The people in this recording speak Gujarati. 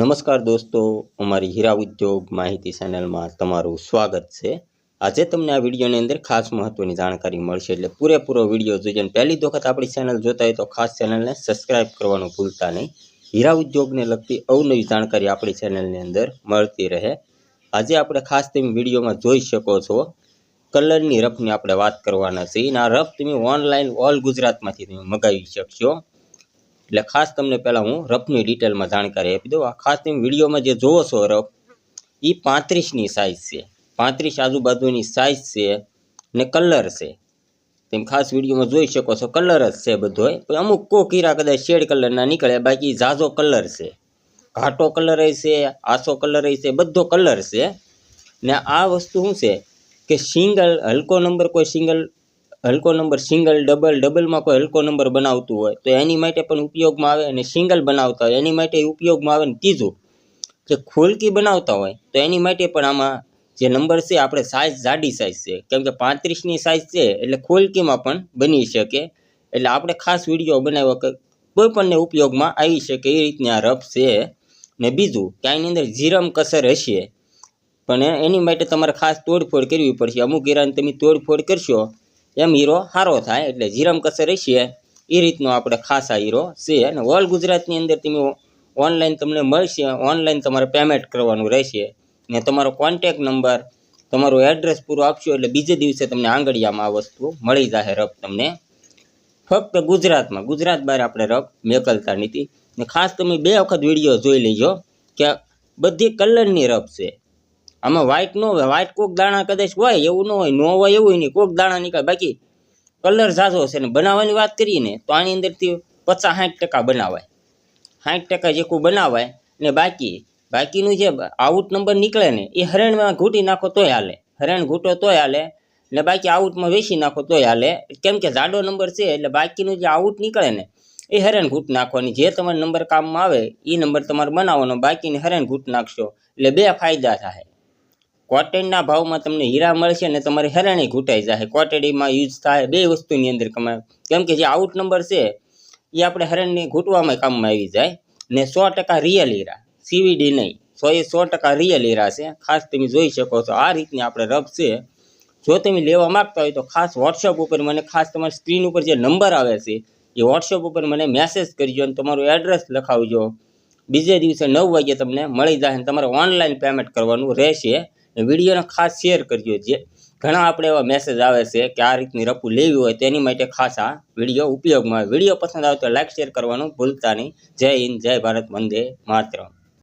નમસ્કાર દોસ્તો અમારી હીરા ઉદ્યોગ માહિતી ચેનલમાં તમારું સ્વાગત છે. આજે તમને આ વિડીયોની અંદર ખાસ મહત્વની જાણકારી મળશે, એટલે પૂરેપૂરો વીડિયો જોઈએ અને પહેલી વખત આપણી ચેનલ જોતા હોય તો ખાસ ચેનલને સબસ્ક્રાઇબ કરવાનું ભૂલતા નહીં. હીરા ઉદ્યોગને લગતી અવનવી જાણકારી આપણી ચેનલની અંદર મળતી રહે. આજે આપણે ખાસ તમે વિડીયોમાં જોઈ શકો છો, કલરની રફની આપણે વાત કરવાના છીએ. અને આ રફ તમે ઓનલાઈન ઓલ ગુજરાતમાંથી તમે મગાવી શકશો. એટલે ખાસ તમને પહેલાં હું રફની ડિટેલમાં જાણકારી આપી દઉં. આ ખાસ તમે વિડીયોમાં જે જોવો છો રફ એ પાંત્રીસની સાઇઝ છે. પાંત્રીસ આજુબાજુની સાઇઝ છે ને કલર છે. તેમ ખાસ વિડીયોમાં જોઈ શકો છો કલર જ છે બધોય અમુક કો કીરા કદાચ શેડ કલરના નીકળે, બાકી ઝાઝો કલર છે. ઘાટો કલર છે, આસો કલર છે, બધો કલર છે. ને આ વસ્તુ શું છે કે સિંગલ હલકો નંબર કોઈ સિંગલ હલકો નંબર સિંગલ, ડબલ, ડબલમાં કોઈ હલકો નંબર બનાવતું હોય, તો એની માટે પણ ઉપયોગમાં આવે અને સિંગલ બનાવતા હોય. એની માટે ઉપયોગમાં આવે ને ત્રીજું, જે ખોલકી બનાવતા હોય, તો એની માટે પણ આમાં જે નંબર છે, આપણે સાઇઝ જાડી સાઇઝ છે. કેમ કે પાંત્રીસની સાઇઝ છે, એટલે ખોલકીમાં પણ બની શકે. એટલે આપણે ખાસ વીડિયો બનાવ્યો કે કોઈ પણને ઉપયોગમાં આવી શકે એ રીતની આ રફ છે. ને બીજું, કે આની અંદર જીરમ કસર હશે. પણ એની માટે તમારે ખાસ તોડફોડ કરવી પડશે. અમુક હીરાની તમે તોડફોડ કરશો એમ હીરો સારો થાય, એટલે જીરમ કસરે છે એ? રીતનો આપણે ખાસા હીરો છે. અને ઓલ ગુજરાતની અંદર તમે ઓનલાઈન તમને મળશે ઓનલાઈન તમારે પેમેન્ટ કરવાનું રહેશે. ને તમારો કોન્ટેક નંબર તમારું એડ્રેસ પૂરું આપશો, એટલે બીજે દિવસે તમને આંગળીયામાં આ વસ્તુ મળી જશે રફ તમને. ફક્ત ગુજરાતમાં, ગુજરાત બહાર આપણે રફ મેકલતા નથી. ને ખાસ તમે બે વખત વીડિયો જોઈ લેજો, કે બધી કલરની રફ છે. આમાં વ્હાઈટ ન હોય વ્હાઈટ કોક દાણા કદાચ હોય, એવું ન હોય ન હોય એવું નહીં, કોક દાણા નીકળે બાકી કલર ઝાઝો છે ને. બનાવવાની વાત કરીએ ને, તો આની અંદરથી પચાસ સાઠ ટકા બનાવાય. સાઠ ટકા જેટલું બનાવાય ને બાકી, બાકીનું જે આઉટ નંબર નીકળે ને, એ હરણમાં ઘૂંટી નાખો તોય હાલે. હરણ ઘૂંટો તોય હાલે ને બાકી આઉટમાં વેચી નાખો તોય હાલે. કેમ કે જાડો નંબર છે, એટલે બાકીનું જે આઉટ નીકળે ને, એ હરણ ઘૂંટ નાખવાની. જે તમારો નંબર કામમાં આવે એ નંબર તમારે બનાવવાનો. બાકીને હરણ ઘૂંટ નાખશો, એટલે બે ફાયદા થાય. કોટેડના ભાવમાં તમને હીરા મળશે ને તમારે હેરાણી ઘૂંટાઈ જાય કોટેડીમાં યુઝ થાય બે વસ્તુની અંદર કમાય. કેમ કે જે આઉટ નંબર છે, એ આપણે હરણને ઘૂંટવામાં કામમાં આવી જાય. ને સો ટકા રિયલ હીરા સીવીડી નહીં. સો એ સો ટકા રિયલ હીરા છે. ખાસ તમે જોઈ શકો છો, આ રીતની આપણે રફ છે. જો તમે લેવા માગતા હોય તો ખાસ વોટ્સઅપ ઉપર મને ખાસ તમારી સ્ક્રીન ઉપર જે નંબર આવે છે, એ વોટ્સઅપ ઉપર મને મેસેજ કરજો અને તમારું એડ્રેસ લખાવજો. બીજે દિવસે નવ વાગે તમને મળી જાય અને તમારે ઓનલાઈન પેમેન્ટ કરવાનું રહેશે. વિડીયોને ખાસ શેર કરજો. જે ઘણા આપણે એવા મેસેજ આવે છે કે આ રીતની રફુ લેવી હોય તેની માટે ખાસ આ વીડિયો ઉપયોગમાં આવે. વીડિયો પસંદ આવે તો લાઇક શેર કરવાનું ભૂલતા નહીં. જય હિન્દ, જય ભારત, વંદે માતરમ.